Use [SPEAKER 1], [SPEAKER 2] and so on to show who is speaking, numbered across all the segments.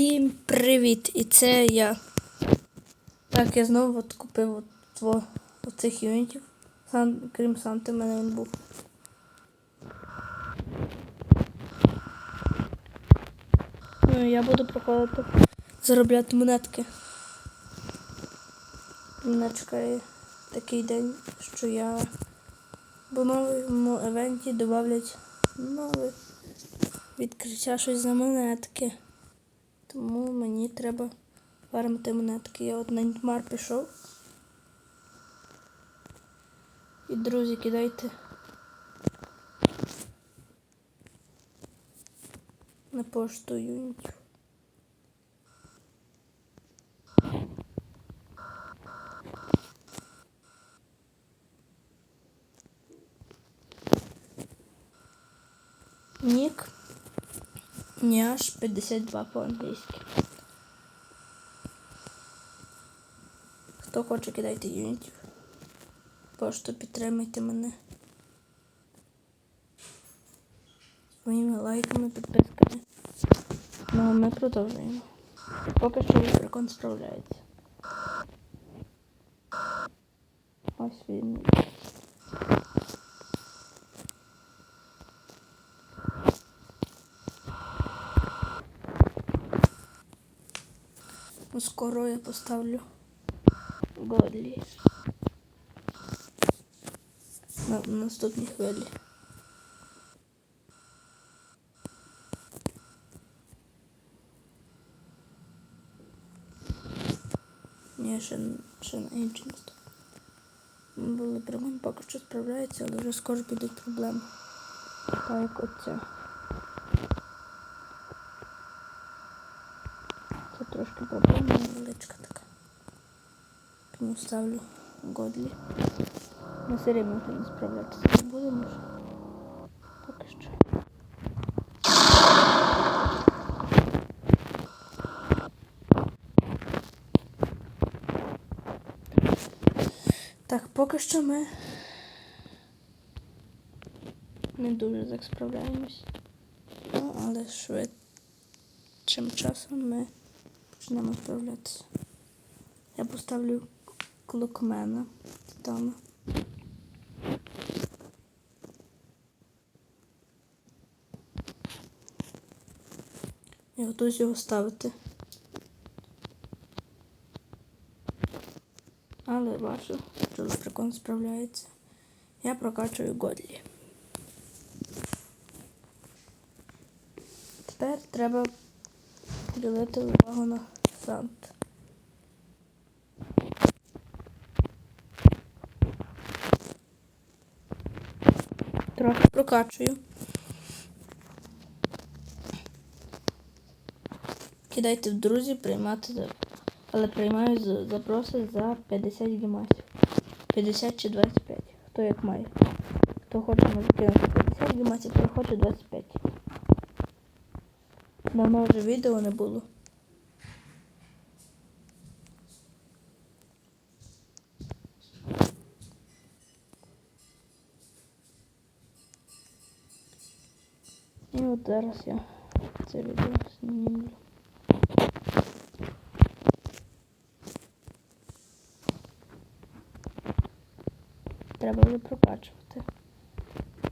[SPEAKER 1] Всім привіт! І це я. Так, я знову от купив от, от, оцих юнітів. Сан, крім Санти, в мене він був. Ну, я буду проходити заробляти монетки. Мене чекає такий день, що я в новому евенті додавлять нове відкриття щось за монетки. Тому мені треба фармити монетки. Я от на Нітмар пішов. І друзі, кидайте. На пошту юнітів. Нік. Няш 52 по-англійськи. Хто хоче, кидайте юнітів. Пошту підтримайте мене. Своїми лайками, підписками. Ну, а ми продовжуємо. Поки що лепрекон справляється. Ось він. Ну, скоро я поставлю Годлі. На на наступній хвилі. Ні, ще, ще на інший наступ. Були проблеми, поки що справляється, але вже скоро підуть проблеми. Так як оця. Це трошки проблема невеличка така. Тому ставлю Годлі. Ми все рівно не справлятися не будемо. ж. Поки що. Так, поки що ми не дуже так справляємось. Ну, але швидшим часом ми почнемо справлятися. Я поставлю клокмена титана. Я готуюсь його ставити. Але бачу, що лепрекон справляється. Я прокачую Годлі. Тепер треба ділити увагу на Сант. Трохи прокачую. Кидайте в друзі, приймати. Але приймаю запроси за 50 гемасів. 50 чи 25. Хто як має. Хто хоче може кинути 50 гемасів, хто хоче 25. Давно вже відео не було. І от зараз я це відео знімлю. Треба вже прокачувати.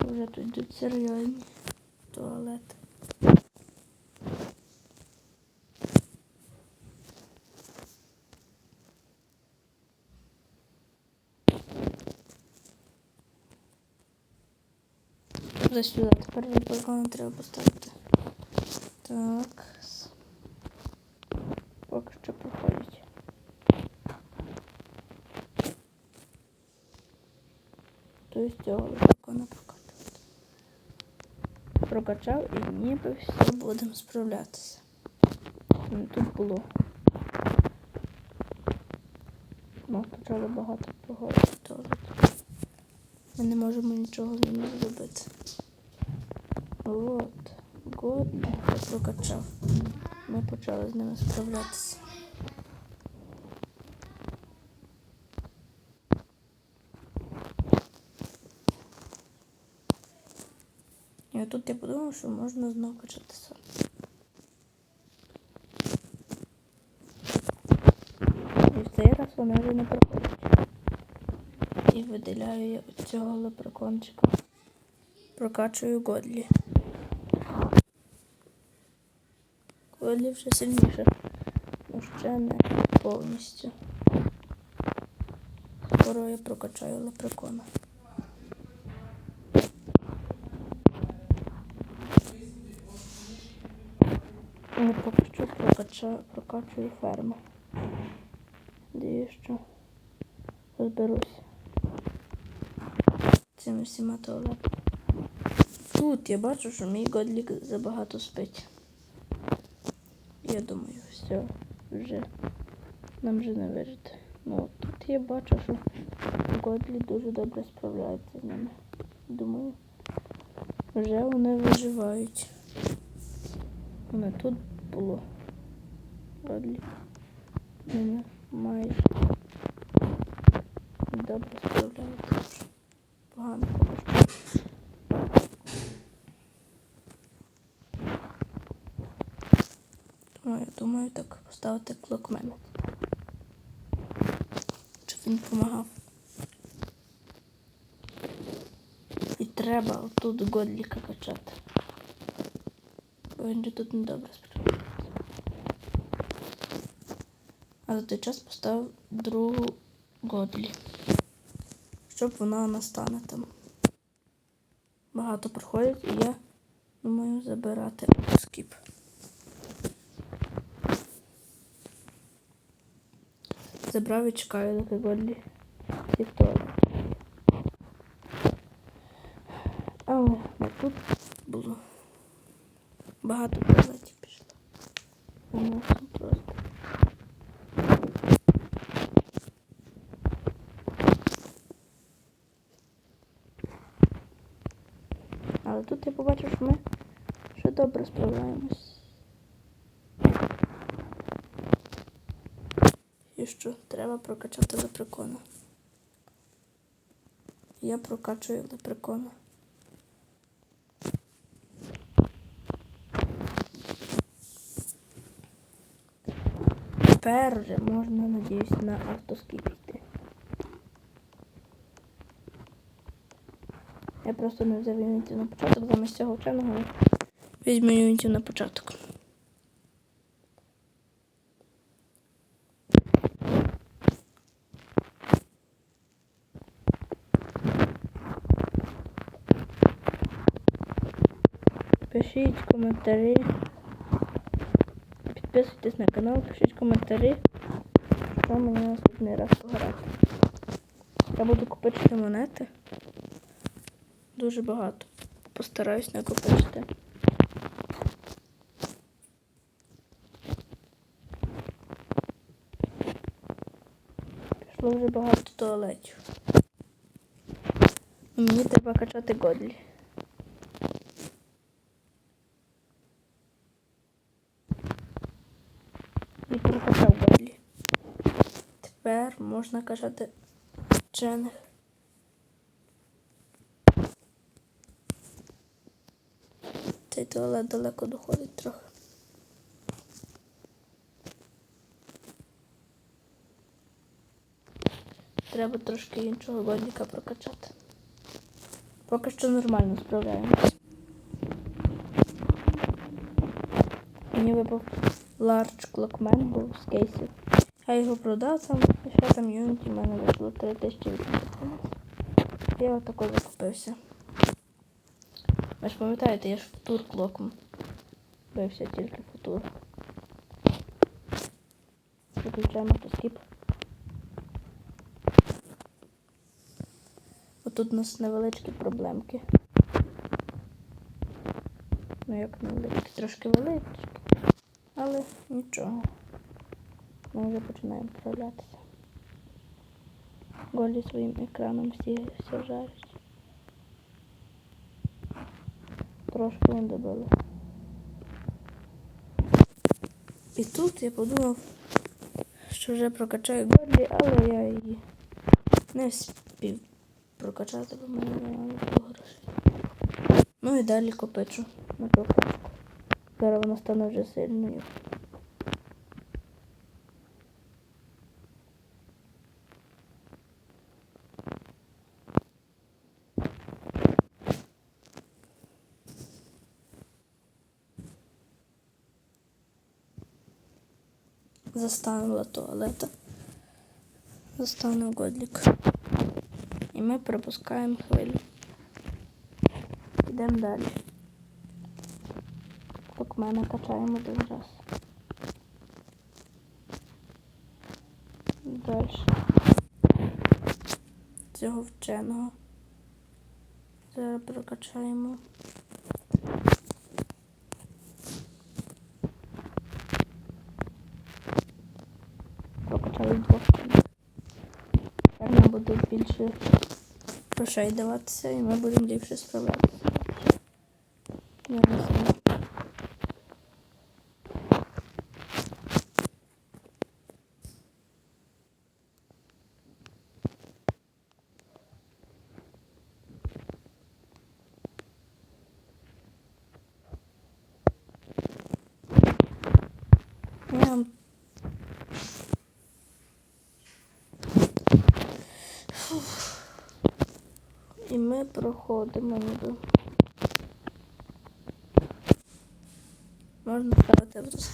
[SPEAKER 1] Вже тут йдуть серйозні туалети. За сюди тепер балкон треба поставити. Так. Поки що проходять. Тобто цього балкона прокачувати. Прокачав і ніби все будемо справлятися. Ну, Тут було. Ну, почали багато теж. Ми не можемо нічого з ними зробити. От, год прокачав. Ми почали з ними справлятися. І тут я подумав, що можна знову качатися. І в цей раз вони вже не проходять. І виділяю я цього лепрекончика. Прокачую годлі. Годлі вже сильніше. Ну ще не повністю. Скоро я прокачаю лепрекона. Я поки що прокачаю, прокачую ферму. Дію, що розберусь цими всіма туалетами. Тут я бачу, що мій годлік забагато спить. Я думаю, все, вже нам вже не вижити. Ну, тут я бачу, що годлі дуже добре справляються з ними. Думаю, вже вони виживають. Не тут було. Годлі. Вони майже добре справляються. Погано поки що. Тому я думаю так поставити клокмена. Щоб він допомагав. І треба отут годліка качати. Бо він же тут недобре справляється. А за той час поставив другу годлі. Щоб вона настане там. Багато проходить і я думаю забирати скіп. Забрав і чекаю, доки годлі і в туалеті. Але тут було. Багато туалетів пішло. Воно просто. Але тут я побачив, що ми ще добре справляємось. І що треба прокачати лепрекона. Я прокачую лепрекона. Тепер вже можна, надіюсь, на автоскіп йти. Я просто не взяв юнітів на початок, замість цього вченого візьму юнітів на початок. Пишіть коментарі. Підписуйтесь на канал, пишіть коментарі, що мені наступний раз пограти. Я буду купити монети. Дуже багато. Постараюсь накопичити. Пішло вже багато туалетів. Мені треба качати годлі. І прокачав годлі. Тепер можна качати вчених. Цей туалет далеко доходить трохи. Треба трошки іншого годника прокачати. Поки що нормально справляємось. Мені випав Large Clockman був з кейсів. Я його продав там, і ще там юніті в мене вийшло 3800. Я отако закупився. Ви ж пам'ятаєте, я ж в тур клоком бився тільки в тур. Виключаємо автоскіп. Отут у нас невеличкі проблемки. Ну як невеличкі, трошки величкі, але нічого. Ми вже починаємо справлятися. Голі своїм екраном всі все жарять. Трошки не добили. І тут я подумав, що вже прокачаю Годлі, але я її не встиг прокачати, бо в мене немає грошей. Ну і далі копичу на прокачку. Зараз вона стане вже сильною. Застанула туалета. Застанув годлік. І ми пропускаємо хвилю. Йдемо далі. Кокмена качаємо один раз. Далі. Цього вченого. Зараз прокачаємо. Прокачали двох вчених. Тепер нам буде більше грошей даватися і ми будемо ліпше справлятися. Я не знаю. Я вам І ми проходимо ніби. Можна ставити тут.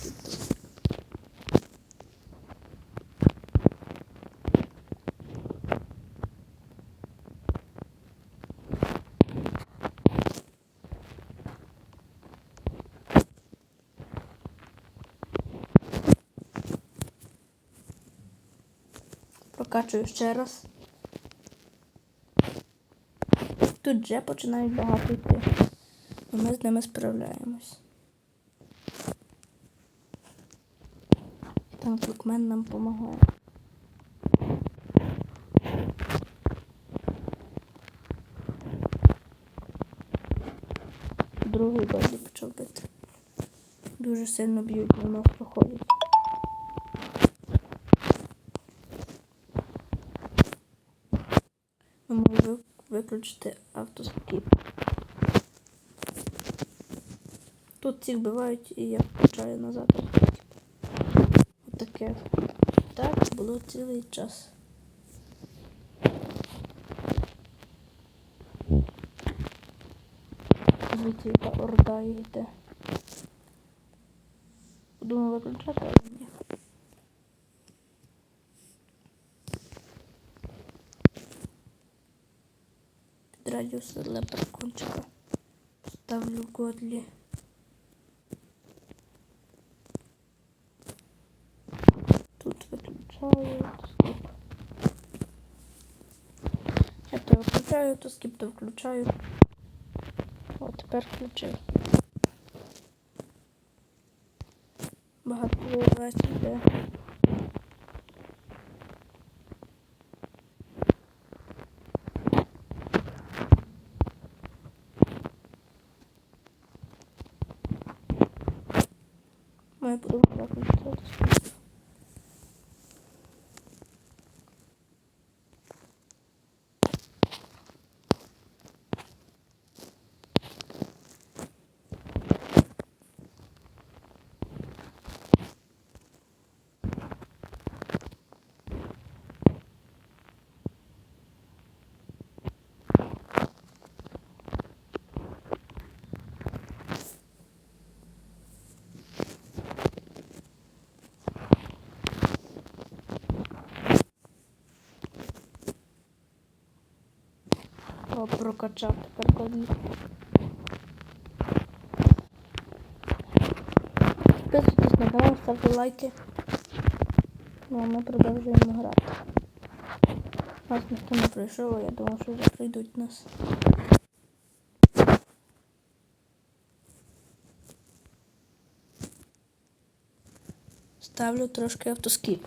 [SPEAKER 1] Прокачую ще раз. Тут вже починають багато йти. І ми з ними справляємось. Там кликмен нам допомагає. Другий далі почав бити. Дуже сильно б'ють, воно проходить можемо виключити автоскіп. Тут ці вбивають і я включаю назад. Отаке. Так було цілий час. Звідти яка орда йде. Подумав виключати, але радіус леперкончика. Ставлю годлі. Тут виключаю, то скіп. Я то виключаю, то включаю. О, тепер включив. Багато виявляється йде. Моя подруга включила скіп. О, прокачав тепер годлі. Підписуйтесь на канал, ставте лайки. Ну а ми продовжуємо грати. Нас ніхто не прийшов, а я думав, що вже прийдуть нас. Ставлю трошки автоскіп.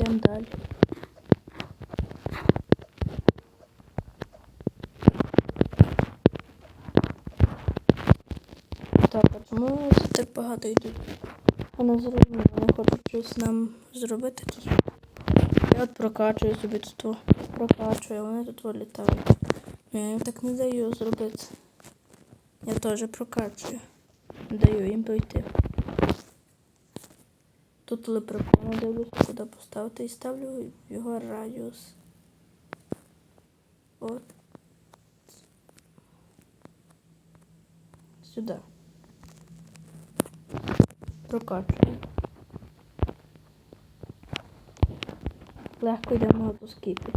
[SPEAKER 1] Йдемо далі. Так, а чому це так багато йдуть? Вони зрозуміло, вони хочуть щось нам зробити тут. Я от прокачую собі тут, прокачую, вони тут о, літають. Я їм так не даю зробити. Я теж прокачую. Даю їм пройти. Тут телеприкольно дивлюся, куди поставити і ставлю його радіус. От. Сюди. Прокачую. Легко йде на автоскіпі.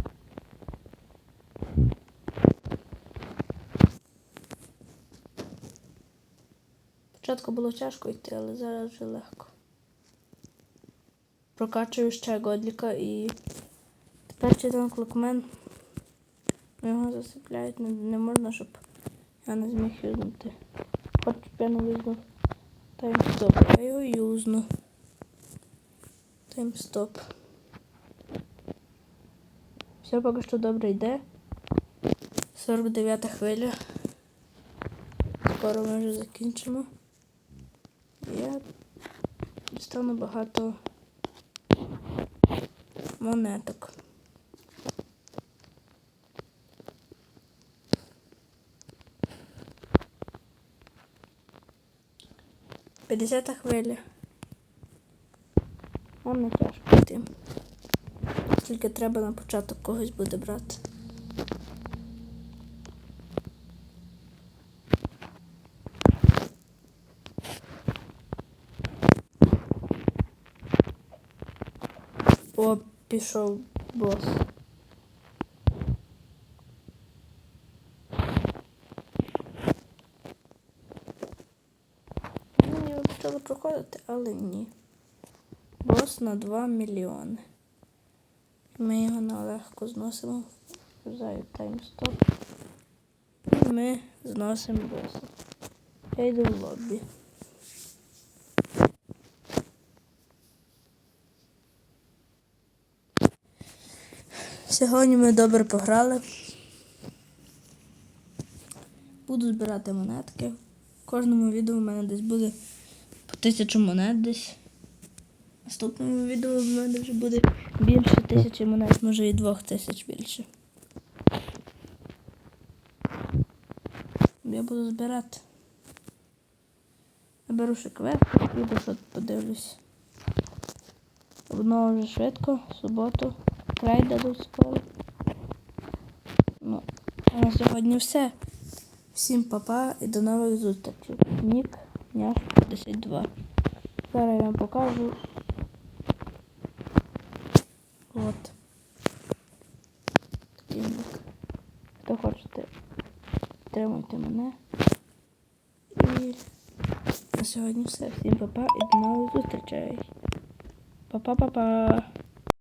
[SPEAKER 1] Спочатку було тяжко йти, але зараз вже легко. Прокачую ще годліка і тепер читан клокмен. Його засипляють, не, можна, щоб я не зміг юзнути. Хоч б я не юзнув таймстоп. Я його. Таймстоп. Все поки що добре йде. 49 хвиля. Скоро ми вже закінчимо. Я дістану багато монеток. П'ятдесята хвиля. Нам не тяжко йти. Тільки треба на початок когось буде брати. О, пішов бос. Ну, його почали проходити, але ні. Бос на 2 мільйони. Ми його нелегко зносимо. Заю таймстоп. І ми зносимо боса. Я йду в лобі. Сьогодні ми добре пограли. Буду збирати монетки. В кожному відео в мене десь буде тисячу монет десь. В наступному відео в мене вже буде більше тисячі монет, може і двох тисяч більше. Я буду збирати. Наберу ще квест, піду що подивлюсь. Обнову вже швидко, суботу. Край дадуть скоро. Ну, а на сьогодні все. Всім папа і до нових зустрічей. Нік, няш 52. Зараз я вам покажу. От. Хто хочете, підтримуйте мене. І на сьогодні все. Всім папа і до нових зустрічей. Па-па-па-па.